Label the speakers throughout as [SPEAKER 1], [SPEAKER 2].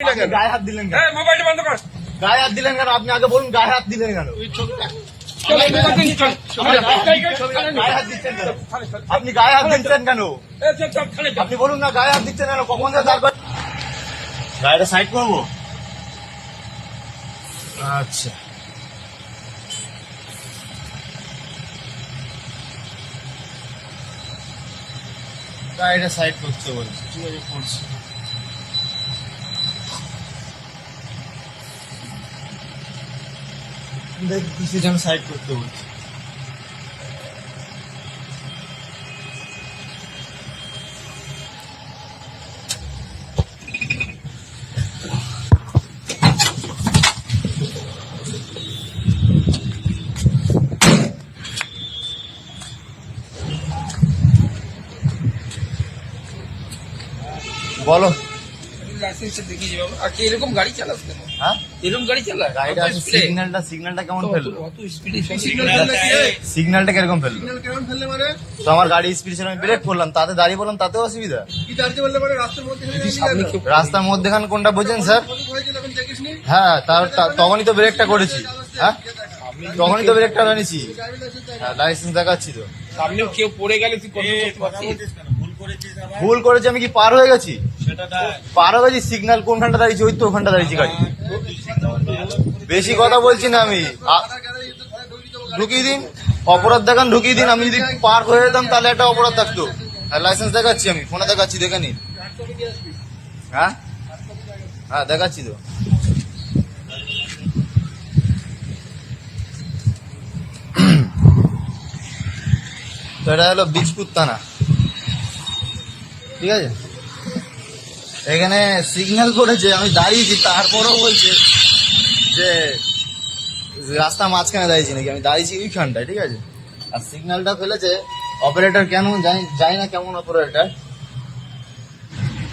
[SPEAKER 1] গায়ে হাত দিলেন কেন
[SPEAKER 2] মোবাইলটা বন্ধ কর
[SPEAKER 1] গায়ে হাত দিলেন কেন আপনি আগে বলুন গায়ে হাত দিলেন কেন আপনি গায়ে হাত দিচ্ছেন কেন আপনি বলুন না গায়ে হাত দিচ্ছেন কেন কখন যে তারপর গাড়িটা সাইড করব আচ্ছা গাড়িটা সাইড করতে বলছি ঠিক আছে করছি জন্য সাইড করতে বলছি। বলো।
[SPEAKER 2] লাইসেন্সটা দেখিয়ে যাব আর কি এরকম গাড়ি চালাস কেন?
[SPEAKER 1] হ্যাঁ?
[SPEAKER 2] এরকম গাড়ি চালা
[SPEAKER 1] গাড়িটা সিগন্যালটা সিগন্যালটা কেমন ফেলল?
[SPEAKER 2] অত স্পিডে
[SPEAKER 1] সিগন্যালটা কীরকম ফেলল?
[SPEAKER 3] কেমন ফেললে মানে?
[SPEAKER 1] তো আমার গাড়ি স্পিড ছিল আমি ব্রেক করলাম। তাতে দাঁড়িয়ে বললাম তাতেও অসুবিধা।
[SPEAKER 3] কি দাঁড়িয়ে বললে মানে রাস্তার মধ্যে
[SPEAKER 1] রাস্তার মধ্যেখান কোনটা বোঝেন স্যার? হ্যাঁ তার তখনই তো ব্রেকটা করেছি। হ্যাঁ? তখনই তো ব্রেকটা এনেছি হ্যাঁ লাইসেন্স দেখাচ্ছি তো।
[SPEAKER 2] সামনে কেউ পড়ে গেলে তুই কত করতে পারছিস
[SPEAKER 1] ভুল করেছি আমি কি পার হয়ে গেছি? পার হয়ে গেছি সিগন্যাল কোনখানটা দাঁড়িয়েছি ওই তো ওখানটা দাঁড়িয়েছি গাড়ি। বেশি কথা বলছি না আমি। ঢুকিয়ে দিন অপরাধ দেখান ঢুকিয়ে দিন। আমি যদি পার হয়ে যেতাম তাহলে একটা অপরাধ থাকতো। হ্যাঁ লাইসেন্স দেখাচ্ছি আমি ফোনে দেখাচ্ছি দেখে নিন। হ্যাঁ? হ্যাঁ দেখাচ্ছি তো। তো এটা হলো বীজপুর থানা। ঠিক আছে? এখানে সিগন্যাল করেছে, আমি দাঁড়িয়েছি, তারপরেও বলছে যে রাস্তা মাঝখানে দাঁড়িয়েছি নাকি? আমি দাঁড়িয়েছি ওইখানটায় ঠিক আছে? আর সিগন্যালটা ফেলেছে অপারেটর কেন জানি জানি না কেমন অপারেটর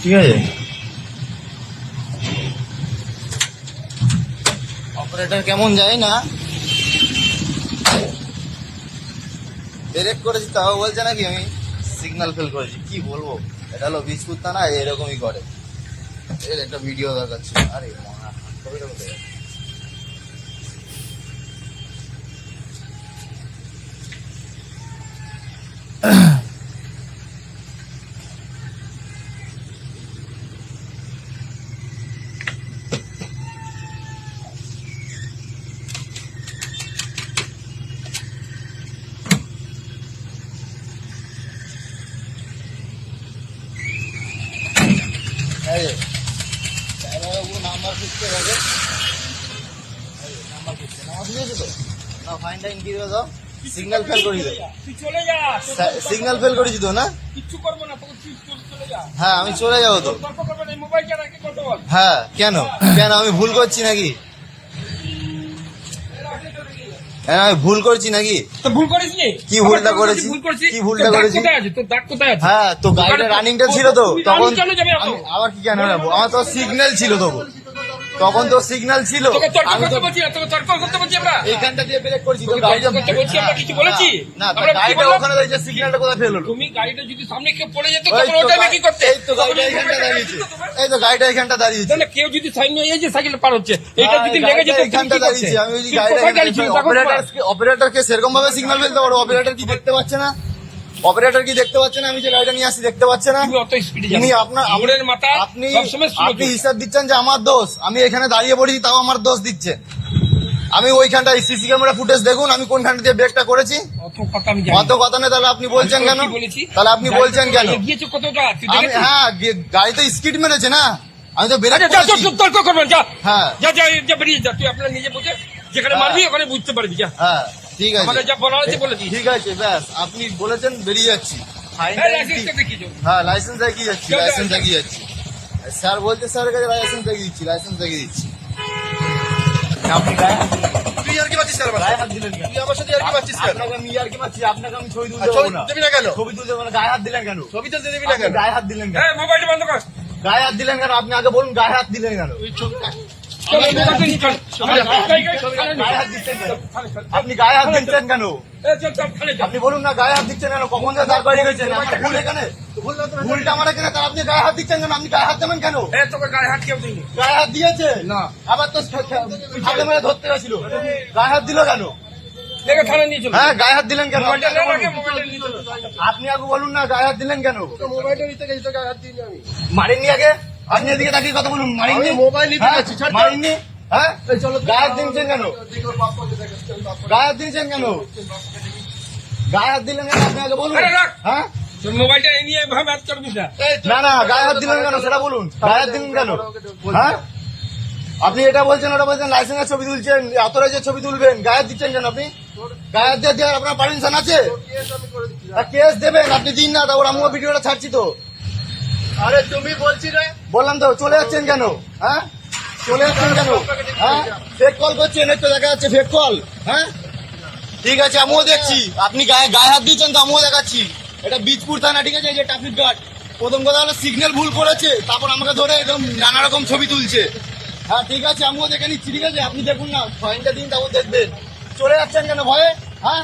[SPEAKER 1] ঠিক আছে? অপারেটর কেমন যায় না। ব্রেক করেছি, তাও বলছে নাকি আমি সিগন্যাল ফেল করেছি, কি বলব? এটা হলো বিস্কুট থানা এরকমই করে। এর একটা ভিডিও দেখাচ্ছে আরে মনে ছবিটা দেবে দাও সিগন্যাল ফেল দেবে
[SPEAKER 2] তুই চলে যা
[SPEAKER 1] সিগন্যাল ফেল করেছি তো না?
[SPEAKER 2] কিচ্ছু করব না তোকে তুই চলে- যা।
[SPEAKER 1] হ্যাঁ আমি চলে যাব তো।
[SPEAKER 2] তর্ক করবে না বল?
[SPEAKER 1] হ্যাঁ কেন? কেন আমি ভুল করছি নাকি? হ্যাঁ আমি ভুল করছি নাকি?
[SPEAKER 2] তো ভুল করিস নি?
[SPEAKER 1] কি ভুলটা করেছি? কি ভুলটা করেছি?
[SPEAKER 2] তোর দাগ কোথায় আছে?
[SPEAKER 1] হ্যাঁ তো গাড়িটা রানিংটা ছিল তো তখন আবার কি কেন আমার তো সিগন্যাল ছিল তখন। তখন তো সিগন্যাল ছিল।
[SPEAKER 2] তোকে তর্ক
[SPEAKER 1] আমি তো
[SPEAKER 2] করতে বলছি না তোকে তর্ক করতে বলছি আমরা।
[SPEAKER 1] এইখানটা দিয়ে ব্রেক করছি তো
[SPEAKER 2] তোকে
[SPEAKER 1] গাড়িটা
[SPEAKER 2] তর্ক করতে বলছি, আমরা কিছু বলেছি?
[SPEAKER 1] না তো
[SPEAKER 2] আমরা কি
[SPEAKER 1] গাড়িটা ওখানে দাঁড়িয়েছে সিগন্যালটা কোথায় ফেল হলো?
[SPEAKER 2] তুমি গাড়িটা যদি সামনে কেউ পড়ে যেত তখন ওটা কি করতে?
[SPEAKER 1] এই তো গাড়িটা এখানটা দাঁড়িয়েছে। এই তো গাড়িটা এখানটা দাঁড়িয়েছে।
[SPEAKER 2] তাহলে কেউ যদি সাইন নিয়ে যে সাইকেল পার হচ্ছে এটা যদি লেগে যেত
[SPEAKER 1] এখানটা দাঁড়িয়েছে আমি ওই গাড়িটা অপারেটর অপারেটরকে সেরকম ভাবে সিগন্যাল ফেলতে পারো অপারেটর কি দেখতে পাচ্ছে না? অপারেটর কি দেখতে পাচ্ছে না? আমি যে গাড়িটা নিয়ে আসি দেখতে পাচ্ছে না?
[SPEAKER 2] তুমি
[SPEAKER 1] আপনার
[SPEAKER 2] আমরের মাথা
[SPEAKER 1] আপনি আপনি হিসাব দিচ্ছেন যে আমার দোষ। আমি এখানে দাঁড়িয়ে পড়েছি তাও আমার দোষ দিচ্ছেন আমি ওইখানটা সিসি ক্যামেরা ফুটেজ দেখুন আমি কোনখানটা দিয়ে ব্রেকটা করেছি।
[SPEAKER 2] অত কথা
[SPEAKER 1] নেই তাহলে আপনি বলছেন কেন? তাহলে আপনি বলছেন কেন? হ্যাঁ গাড়ি তো স্কিড মেরেছে না। আমি তো
[SPEAKER 2] আচ্ছা, যা, যা,
[SPEAKER 1] করেছি।
[SPEAKER 2] যা, তর্ক করবেন যা।
[SPEAKER 1] হ্যাঁ।
[SPEAKER 2] যা যা যা বেরিয়ে যা তুই আপনার নিজে বুঝে যেখানে
[SPEAKER 1] হ্যাঁ।
[SPEAKER 2] মারবি ওখানে বুঝতে পারবি যা।
[SPEAKER 1] হ্যাঁ। ঠিক আছে।
[SPEAKER 2] আমাদের যা বলা হয়েছে বলে
[SPEAKER 1] ঠিক আছে ব্যাস আপনি বলেছেন বেরিয়ে যাচ্ছি। ফাইন
[SPEAKER 2] হ্যাঁ যাও।
[SPEAKER 1] হ্যাঁ লাইসেন্স দেখিয়ে যাচ্ছি লাইসেন্স দেখিয়ে যাচ্ছি। স্যার স্যারের কাছে লাইসেন্স দেখিয়ে দিচ্ছি লাইসেন্স দেখিয়ে দিচ্ছি। আপনি?
[SPEAKER 3] তুই আর কি পাচ্ছিস? তুই আমার সাথে আর কি
[SPEAKER 1] আমি আর কি পাচ্ছি? আপনাকে আমি ছবি তুলতে
[SPEAKER 3] ছবি
[SPEAKER 1] না।
[SPEAKER 3] না কেন?
[SPEAKER 1] ছবি তুলতে দেবো গায়ে হাত দিলেন কেন?
[SPEAKER 3] ছবি তো দিবি না কেন?
[SPEAKER 1] গায়ে হাত দিলেন কেন?
[SPEAKER 2] মোবাইলটা বন্ধ কর।
[SPEAKER 1] গায়ে হাত দিলেন কেন? আপনি আগে বলুন গায়ে হাত দিলেন কেন? আপনি গায়ে হাত দিচ্ছেন কেন আপনি বলুন না গায়ে হাত দিচ্ছেন কেন কখন যে দাঁড় করিয়ে গেছেন ভুল এখানে ভুলটা আমার এখানে তার আপনি গায়ে হাত দিচ্ছেন কেন আপনি গায়ে হাত দেবেন কেন
[SPEAKER 2] তোকে গায়ে হাত কেউ
[SPEAKER 1] গায়ে হাত দিয়েছে
[SPEAKER 2] না।
[SPEAKER 1] আবার তো হাতে মেরে ধরতে গেছিল গায়ে হাত দিল কেন হ্যাঁ গায়ে হাত দিলেন কেন আপনি আগে বলুন না গায়ে হাত দিলেন কেন
[SPEAKER 3] তো মোবাইলটা নিতে গেছি তোকে হাত দিইনি
[SPEAKER 1] মারেননি আগে আপনি এদিকে তাকিয়ে কথা বলুন মারেননি
[SPEAKER 3] মোবাইল নিতে
[SPEAKER 1] হ্যাঁ?
[SPEAKER 3] ছাড়।
[SPEAKER 1] হ্যাঁ?
[SPEAKER 3] এই চলো
[SPEAKER 1] গায়ে হাত কেন?
[SPEAKER 3] দেখো বাপ করতে দেখাচ্ছি আমি বাপ
[SPEAKER 1] গায়ে হাত দিয়েছেন কেন? গায়ে হাত দিলেন কেন? আপনি আগে বলুন। হ্যাঁ?
[SPEAKER 2] তোর মোবাইলটা এই নিয়ে ভাবে হাত করবি না।
[SPEAKER 1] না না গায়ে হাত দিলেন কেন? সেটা বলুন। গায়ে হাত দিলেন কেন? হ্যাঁ? আপনি এটা বলছেন ওটা বলছেন লাইসেন্সের ছবি তুলছেন অথরাইজের ছবি তুলবেন। গায়ে দিচ্ছেন কেন আপনি? গায়ে দিয়ে দেওয়ার আপনার পারমিশন আছে?
[SPEAKER 3] কেস আমি করে দিচ্ছি।
[SPEAKER 1] তা কেস দেবেন আপনি দিন না তারপর আমিও ভিডিওটা ছাড়ছি তো।
[SPEAKER 3] আরে তুমি বলছি রে।
[SPEAKER 1] বললাম তো, চলে যাচ্ছেন কেন? হ্যাঁ? চলে যাচ্ছেন কেন? হ্যাঁ? ফেক কল করছেন তো দেখা যাচ্ছে ফেক কল হ্যাঁ? ঠিক আছে, আমিও দেখছি। আপনি গায়ে গায়ে হাত দিচ্ছেন তো আমিও দেখাচ্ছি। এটা বীজপুর থানা, ঠিক আছে? এই যে ট্রাফিক গার্ড প্রথম কথা হলো সিগন্যাল ভুল করেছে, তারপর আমাকে ধরে একদম নানা রকম ছবি তুলছে। হ্যাঁ ঠিক আছে, আমিও দেখে নিচ্ছি, ঠিক আছে? আপনি দেখুন না ফাইনটা দিন, তারপর দেখবেন। চলে যাচ্ছেন কেন ভয়ে? হ্যাঁ?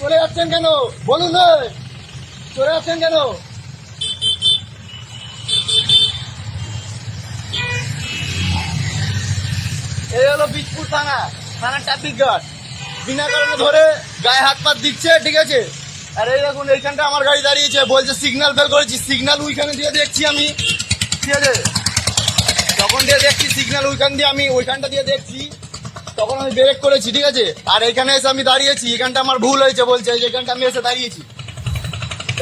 [SPEAKER 1] চলে যাচ্ছেন কেন? বলুন চলে যাচ্ছেন কেন? এই হলো বীজপুর থানা থানা ট্রাফিক গার্ড বিনা কারণে ধরে গায়ে হাত পাত দিচ্ছে, ঠিক আছে? আর এই দেখুন, এইখানটা আমার গাড়ি দাঁড়িয়েছে, বলছে সিগন্যাল ফেল করেছি সিগন্যাল ওইখানে দিয়ে দেখছি আমি, ঠিক আছে? তখন দিয়ে দেখছি সিগন্যাল ওইখান দিয়ে আমি, ওইখানটা দিয়ে দেখছি, তখন আমি ব্রেক করেছি, ঠিক আছে? আর এখানে এসে আমি দাঁড়িয়েছি এখানটা আমার ভুল হয়েছে, বলছে এখানটা আমি এসে দাঁড়িয়েছি।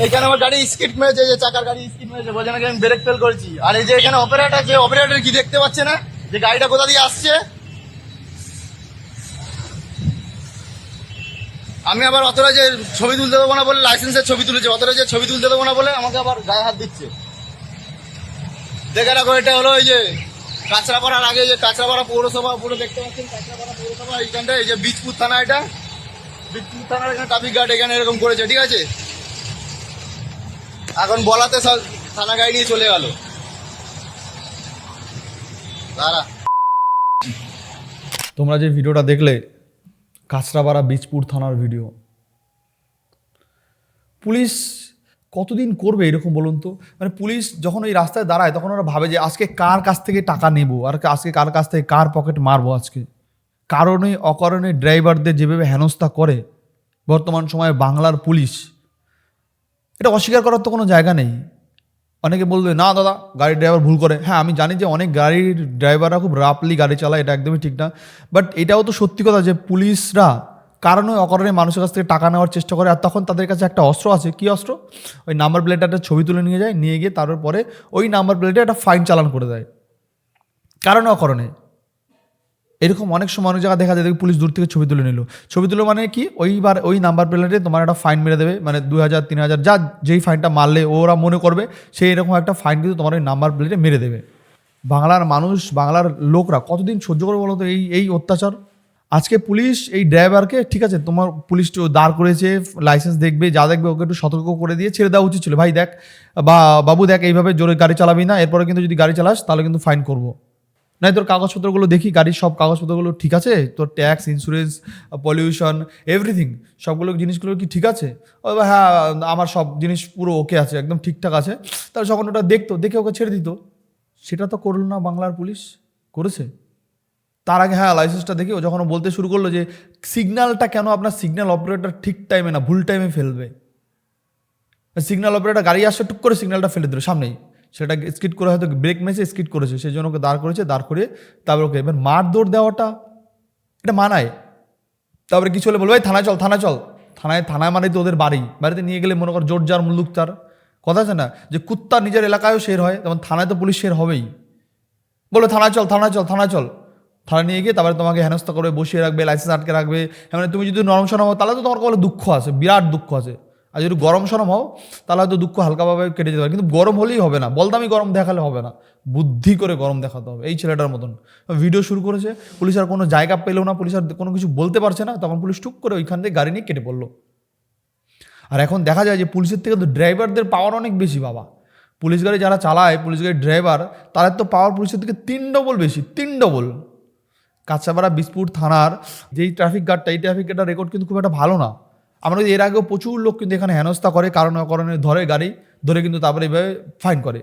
[SPEAKER 1] এখানে আমার গাড়ি স্কিট মেরেছে যে চাকার গাড়ি স্কিট মেরেছে, বলছে নাকি আমি ব্রেক ফেল করেছি। আর এই যে এখানে অপারেটর যে অপারেটর কি দেখতে পাচ্ছে না? যে গাড়িটা কোথা দিয়ে আসছে? আমি আবার অথরাইজের ছবি তুলতে দেবো না বলে লাইসেন্সের ছবি তুলেছে অথরাইজের ছবি তুলতে দেবো না বলে আমাকে আবার গায়ে হাত দিচ্ছে। দেখে রাখো এটা হলো এই যে কাঁচরাপাড়ার আগে যে কাঁচরাপাড়া পৌরসভা, পুরো দেখতে পাচ্ছেন কাঁচরাপাড়া পৌরসভা এইখানটা এই যে বীজপুর থানা এটা। বীজপুর থানার এখানে ট্রাফিক গার্ড এখানে এরকম করেছে, ঠিক আছে? এখন বলাতে সব থানা গাড়ি নিয়ে চলে গেল। দাঁড়া।
[SPEAKER 4] তোমরা যে ভিডিওটা দেখলে কাঁচরাপাড়া বীজপুর থানার ভিডিও। পুলিশ কতদিন করবে এরকম বলুন তো? মানে পুলিশ যখন ওই রাস্তায় দাঁড়ায়, তখন ওরা ভাবে যে আজকে কার কাছ থেকে টাকা নেব, আর আজকে কার কাছ থেকে কার পকেট মারবো আজকে? কারণে, অকারণে ড্রাইভারদের যেভাবে হেনস্থা করে, বর্তমান সময়ে বাংলার পুলিশ, এটা অস্বীকার করার তো কোনো জায়গা নেই। অনেকে বলবে না দাদা, গাড়ির ড্রাইভার ভুল করে। হ্যাঁ আমি জানি যে অনেক গাড়ির ড্রাইভাররা খুব রাফলি গাড়ি চালায়, এটা একদমই ঠিক না। বাট এটাও তো সত্যি কথা যে পুলিশরা কারণে অকারণে মানুষের কাছ থেকে টাকা নেওয়ার চেষ্টা করে, আর তখন তাদের কাছে একটা অস্ত্র আছে। কি অস্ত্র? ওই নাম্বার প্লেটটা একটা ছবি তুলে নিয়ে যায়, নিয়ে গিয়ে তারপরে ওই নাম্বার প্লেটে একটা ফাইন চালান করে দেয়। কারণে অকারণে। এরকম অনেক সময় অনেক জায়গায় দেখা যায় দেখি পুলিশ দূর থেকে ছবি তুলে নিল। ছবি তুলে মানে কি? ওইবার ওই নাম্বার প্লেটে তোমার একটা ফাইন মেরে দেবে মানে দুই হাজার, তিন হাজার, যা যেই ফাইনটা মারলে ওরা মনে করবে, সেই এরকম একটা ফাইন কিন্তু তোমার ওই নাম্বার প্লেটে মেরে দেবে। বাংলার মানুষ, বাংলার লোকরা কতদিন সহ্য করবে বলো তো এই এই অত্যাচার? আজকে পুলিশ এই ড্রাইভারকে ঠিক আছে, তোমার পুলিশ দাঁড় করেছে লাইসেন্স দেখবে, যা দেখবে ওকে একটু সতর্ক করে দিয়ে ছেড়ে দেওয়া উচিত ছিল। ভাই দেখ, বা, বাবু দেখ, এইভাবে জোরে গাড়ি চালাবি না, এরপরে কিন্তু যদি গাড়ি চালাস, তাহলে কিন্তু ফাইন করব। নাই তোর কাগজপত্রগুলো দেখি, গাড়ির সব কাগজপত্রগুলো ঠিক আছে? তোর ট্যাক্স ইন্স্যুরেন্স পলিউশন এভরিথিং সবগুলো জিনিসগুলো কি ঠিক আছে? হ্যাঁ আমার সব জিনিস পুরো ওকে আছে, একদম ঠিকঠাক আছে। তাহলে যখন ওটা দেখতো, দেখে ওকে ছেড়ে দিত। সেটা তো করল না বাংলার পুলিশ? করেছে? তার আগে হ্যাঁ লাইসেন্সটা দেখে ও যখন বলতে শুরু করল যে সিগন্যালটা কেন আপনার সিগন্যাল অপারেটর ঠিক টাইমে না, ভুল টাইমে ফেলবে? সিগন্যাল অপারেটর গাড়ি আসছে, টুক করে সিগন্যালটা ফেলে দিল, সামনেই। সেটা স্কিট করে হয়তো ব্রেক মেসে স্কিট করেছে, সেই জন্য ওকে দাঁড় করেছে, দাঁড় করে তারপর ওকে এবার মার দৌড় দেওয়াটা, এটা মানায়। তারপরে কিছু হলে বলব থানায় চল থানায় চল। থানায় থানায় মানে তো ওদের বাড়ি। বাড়িতে নিয়ে গেলে মনে কর জোর যার, মুল্লুক তার। কথা আছে না? যে কুত্তা নিজের এলাকায়ও শের হয় তেমন থানায় তো পুলিশ শের হবেই। বলো, থানায় চল থানায় চল থানায় চল। থানায় নিয়ে গিয়ে তারপরে তোমাকে হেনস্থা করে বসিয়ে রাখবে লাইসেন্স আটকে রাখবে। মানে তুমি যদি নরম সরম তাহলে তো তোমার বলে দুঃখ আছে, বিরাট দুঃখ আছে। আর যদি গরম সরম হও, তাহলে হয়তো দুঃখ হালকাভাবে কেটে যেতে পারে। কিন্তু গরম হলেই হবে না। বলদামি গরম দেখালে হবে না। বুদ্ধি করে গরম দেখাতে হবে। এই ছেলেটার মতন। ভিডিও শুরু করেছে, পুলিশ আর কোনো জায়গা পেলেও না। পুলিশ আর কোনো কিছু বলতে পারছে না। তখন পুলিশ টুক করে ওইখান থেকে গাড়ি নিয়ে কেটে পড়ল। আর এখন দেখা যায় যে পুলিশের থেকে তো ড্রাইভারদের পাওয়ার অনেক বেশি বাবা। পুলিশ গাড়ি যারা চালায়, পুলিশ গাড়ির ড্রাইভার, তাদের তো পাওয়ার পুলিশের থেকে তিন ডবল বেশি, তিন ডবল কাঁচাপাড়া বিসপুর থানার যেই ট্রাফিক গার্ডটা এই ট্রাফিক গার্ডটার রেকর্ড কিন্তু খুব একটা ভালো না। আমরা এর আগেও প্রচুর লোক কিন্তু এখানে হেনস্থা করে, কারণ অকারণে ধরে গাড়ি, ধরে কিন্তু তারপরে এভাবে ফাইন করে।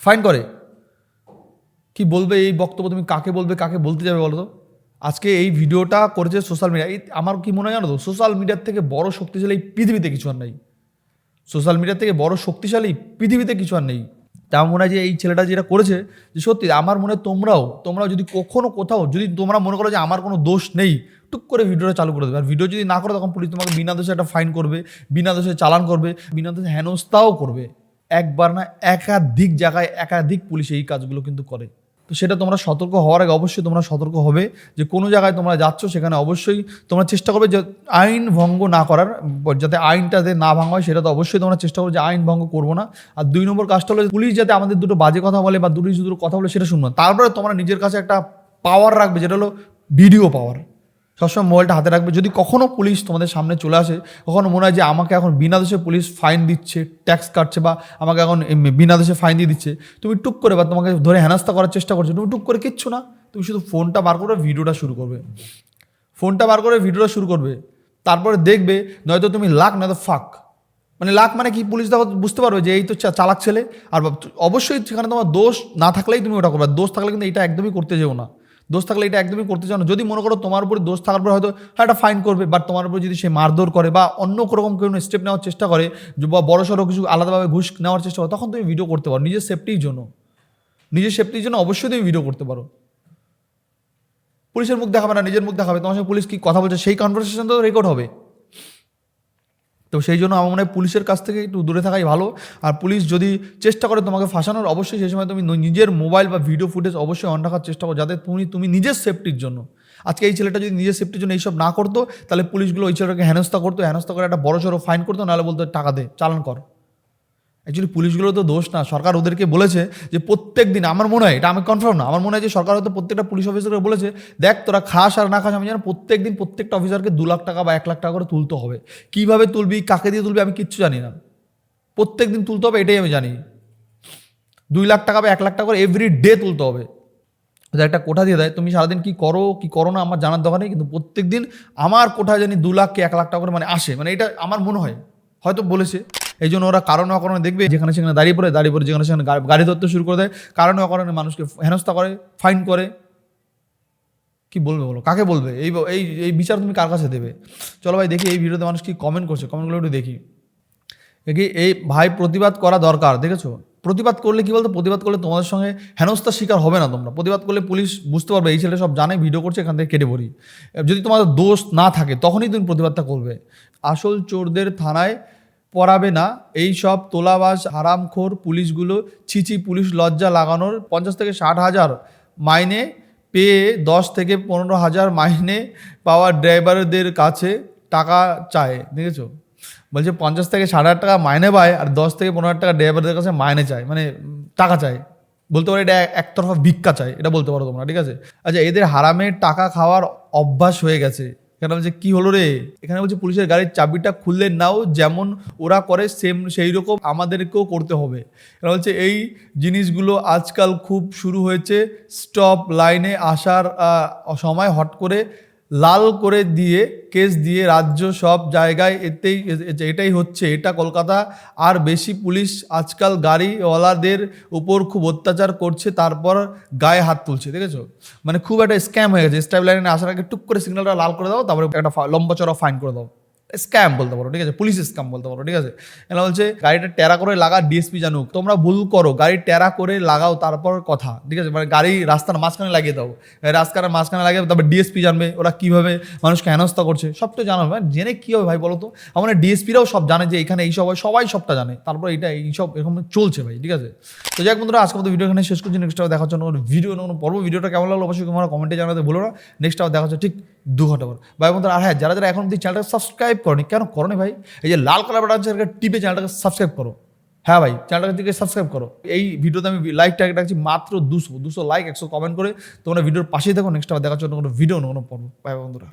[SPEAKER 4] ফাইন করে। কি বলবে এই বক্তব্য? তুমি কাকে বলবে, কাকে বলতে যাবে বলো তো? আজকে এই ভিডিওটা করেছে সোশ্যাল মিডিয়া আমার কি মনে হয় জানো তো? সোশ্যাল মিডিয়ার থেকে বড় শক্তিশালী পৃথিবীতে কিছু আর নেই। সোশ্যাল মিডিয়ার থেকে বড় শক্তিশালী পৃথিবীতে কিছু আর নেই। তা আমার মনে হয় যে এই ছেলেটা যেটা করেছে, যে সত্যি আমার মনে হয় তোমরাও তোমরাও যদি কখনো কোথাও, যদি তোমরা মনে করো যে আমার কোনো দোষ নেই টুক করে ভিডিওটা চালু করে দেবে। আর ভিডিও যদি না করো, তখন পুলিশ তোমাকে বিনা দোষে একটা ফাইন করবে, বিনা দোষে চালান করবে, বিনা দোষে হেনস্থাও করবে। একবার না একাধিক জায়গায় একাধিক পুলিশ এই কাজগুলো কিন্তু করে। তো সেটা তোমরা সতর্ক হওয়ার আগে অবশ্যই তোমরা সতর্ক হবে যে কোনো জায়গায় তোমরা যাচ্ছ, সেখানে অবশ্যই তোমরা চেষ্টা করবে যে আইন ভঙ্গ না করার, যাতে আইনটা আইনটাতে না ভাঙা হয়, সেটা তো অবশ্যই তোমরা চেষ্টা করবে যে আইন ভঙ্গ করব না। আর দুই নম্বর কাজটা হলো পুলিশ যাতে আমাদের দুটো বাজে কথা বলে বা দুটো দুটো কথা বলে, সেটা শুনব। তারপরে তোমরা নিজের কাছে একটা পাওয়ার রাখবে, যেটা হলো ভিডিও পাওয়ার সবসময় মোবাইলটা হাতে রাখবে। যদি কখনো পুলিশ তোমাদের সামনে চলে আসে, কখনো মনে হয় যে আমাকে এখন বিনা দেশে পুলিশ ফাইন দিচ্ছে ট্যাক্স কাটছে বা আমাকে এখন বিনা দেশে ফাইন দিয়ে দিচ্ছে, তুমি টুক করে বা তোমাকে ধরে হেনাস্তা করার চেষ্টা করছ, তুমি টুক করে কিচ্ছু না। তুমি শুধু ফোনটা বার করে ভিডিওটা শুরু করবে। ফোনটা বার করে ভিডিওটা শুরু করবে। তারপরে দেখবে নয়তো তুমি লাখ, নয়তো ফাক মানে লাখ মানে কি? পুলিশ দেখো বুঝতে পারবে যে এই তো চালাক ছেলে। আর অবশ্যই সেখানে তোমার দোষ না থাকলেই তুমি ওটা করবে। দোষ থাকলে কিন্তু এটা একদমই করতে যেও না। দোষ থাকলে এটা একদমই করতে চাও না। যদি মনে করো তোমার উপরে দোষ থাকার পরে হয়তো হ্যাঁ একটা ফাইন করবে বাট তোমার উপরে যদি সে মারধর করে বা অন্য রকম কোনো স্টেপ নেওয়ার চেষ্টা করে বা বড় সড়ো কিছু আলাদাভাবে ঘুষ নেওয়ার চেষ্টা করে, তখন তুমি ভিডিও করতে পারো। নিজের সেফটির জন্য। নিজের সেফটির জন্য অবশ্যই তুমি ভিডিও করতে পারো। পুলিশের মুখ দেখাবে না, নিজের মুখ দেখাবে, তোমার সঙ্গে পুলিশ কি কথা বলছে, সেই কনভারসেশন তো রেকর্ড হবে। তো সেই জন্য আমার মনে হয় পুলিশের কাছ থেকে একটু দূরে থাকাই ভালো। আর পুলিশ যদি চেষ্টা করে তোমাকে ফাঁসানোর, অবশ্যই সেই সময় তুমি নিজের মোবাইল বা ভিডিও ফুটেজ অবশ্যই অন রাখার চেষ্টা করো, যাতে তুমি তুমি নিজের সেফটির জন্য। আজকে এই ছেলেটা যদি নিজের সেফটির জন্য এইসব না করতো, তাহলে পুলিশগুলো ওই ছেলেটাকে হেনস্থা করতো, হেনস্থা করে একটা বড় সড়ো ফাইন করতো, নাহলে বলতো, টাকা দে, চালান কর। অ্যাকচুয়ালি পুলিশগুলো তো দোষ না। সরকার ওদেরকে বলেছে যে প্রত্যেক দিন, আমার মনে হয়, এটা আমি কনফার্ম না, আমার মনে হয় যে সরকার হয়তো প্রত্যেকটা পুলিশ অফিসারকে বলেছে, দেখ, তোরা খাস আর না খাস, আমি জানি প্রত্যেক দিন প্রত্যেকটা অফিসারকে দু লাখ টাকা বা এক লাখ টাকা করে তুলতে হবে। কীভাবে তুলবি, কাকে দিয়ে তুলবি, আমি কিচ্ছু জানি না। প্রত্যেক দিন তুলতে হবে, এটাই আমি জানি। দুই লাখ টাকা বা এক লাখ টাকা করে এভরি ডে তুলতে হবে। ওদের একটা কোঠা দিয়ে দেয়, তুমি সারাদিন কি করো কি করো না, আমার জানার দরকার নেই। কিন্তু প্রত্যেক দিন আমার কোঠায় জানি দু লাখ কি এক লাখ টাকা করে মানে আসে। মানে এটা আমার মনে হয়। হয়তো বলেছে। এই জন্য ওরা কারণে অকারণে দেখবে যেখানে সেখানে দাঁড়িয়ে পড়ে দাঁড়িয়ে পড়ে যেখানে সেখানে গাড়ি ধরতে শুরু করে দেয়। কারণে অকারণে মানুষকে হেনস্থা করে, ফাইন করে। কি বলবে বলো? কাকে বলবে? এই এই এই বিচার তুমি কার কাছে দেবে? চলো ভাই, দেখি এই ভিডিওতে মানুষ কি কমেন্ট করছে। কমেন্টগুলো একটু দেখি। দেখি, এই ভাই প্রতিবাদ করা দরকার, দেখেছ? প্রতিবাদ করলে কি বলতো? প্রতিবাদ করলে তোমাদের সঙ্গে হেনস্থার শিকার হবে না তোমরা। প্রতিবাদ করলে পুলিশ বুঝতে পারবে, এই ছেলে সব জানে, ভিডিও করছে, এখান থেকে কেটে পড়ি। যদি তোমাদের দোষ না থাকে, তখনই তুমি প্রতিবাদটা করবে। আসল চোরদের থানায় পড়াবে না। এই সব তোলাবাস হারামখোর পুলিশগুলো ছিচি পুলিশ লজ্জা লাগানোর পঞ্চাশ থেকে ষাট হাজার মাইনে পেয়ে দশ থেকে পনেরো হাজার মাইনে পাওয়া ড্রাইভারদের কাছে টাকা চায়, দেখেছ? বলছে পঞ্চাশ থেকে ষাট হাজার টাকা মাইনে পায় আর দশ থেকে পনেরো হাজার টাকা ড্রাইভারদের কাছে মাইনে চায় মানে টাকা চায়। বলতে পারো এটা একতরফা ভিক্ষা চায়, এটা বলতে পারো তোমরা, ঠিক আছে? আচ্ছা এদের হারামে টাকা খাওয়ার অভ্যাস হয়ে গেছে। এখানে বলছে কি হলো রে? এখানে বলছে পুলিশের গাড়ির চাবিটা খুললে নাও, যেমন ওরা করে, সেম সেই রকম আমাদেরকেও করতে হবে। এখানে বলছে এই জিনিসগুলো আজকাল খুব শুরু হয়েছে স্টপ লাইনে আসার সময় হট করে লাল করে দিয়ে, কেস দিয়ে রাজ্য সব জায়গায় এতেই এটাই হচ্ছে। এটা কলকাতা আর বেশি পুলিশ আজকাল গাড়িওয়ালাদের উপর খুব অত্যাচার করছে, তারপর গায়ে হাত তুলছে, দেখেছ? মানে খুব একটা স্ক্যাম হয়ে গেছে। স্টাইল লাইনে আসার আগে টুক করে সিগন্যালটা লাল করে দাও, তারপরে একটা লম্বা চড়া ফাইন করে দাও। স্ক্যাম বলতে পারো, ঠিক আছে? পুলিশ স্ক্যাম বলতে পারো, ঠিক আছে? এরা বলছে, গাড়িটা টেরা করে লাগা ডিএসপি জানুক। তোমরা ভুল করো, গাড়ি টেরা করে লাগাও, তারপর কথা। ঠিক আছে? মানে গাড়ি রাস্তার মাঝখানে লাগিয়ে দাও। রাস্তার মাঝখানে লাগিয়ে তারপর ডিএসপি জানবে, ওরা কীভাবে মানুষকে হেনস্থা করছে। সব তো জানো মানে জেনে কী হবে ভাই বলো তো? আমার ডিএসপিরাও সব জানে যে এখানে এই সব হয়, সবাই সবটা জানে। তারপর এটা এইসব এরকম চলছে ভাই, ঠিক আছে? তো যাক বন্ধুরা, আজকে ভিডিও এখানে শেষ করছি। নেক্সট আবার দেখার জন্য ভিডিও কোনো পর্ব ভিডিওটা কেমন লাগল অবশ্যই তোমরা কমেন্টে জানাতে ভুলো না। নেক্সট দেখা হচ্ছে ঠিক দু ঘণ্টা পর। ভাই বন্ধুরা, আর হ্যাঁ যারা যারা এখন অব্দি চ্যানেলটাকে সাবস্ক্রাইব করনি। কেন করনি ভাই? এই যে লাল কালার বাটন আছে টিপে চ্যানেলটাকে সাবস্ক্রাইব করো। হ্যাঁ ভাই চ্যানেলটাকে দিকে সাবস্ক্রাইব করো। এই ভিডিওতে আমি লাইক ট্যাগ রাখছি মাত্র দুশো দুশো লাইক একশো কমেন্ট করে তোমরা ভিডিওর পাশেই দেখো নেক্সট আবার দেখার জন্য কোনো ভিডিও না কোনো পর্ব বন্ধুরা।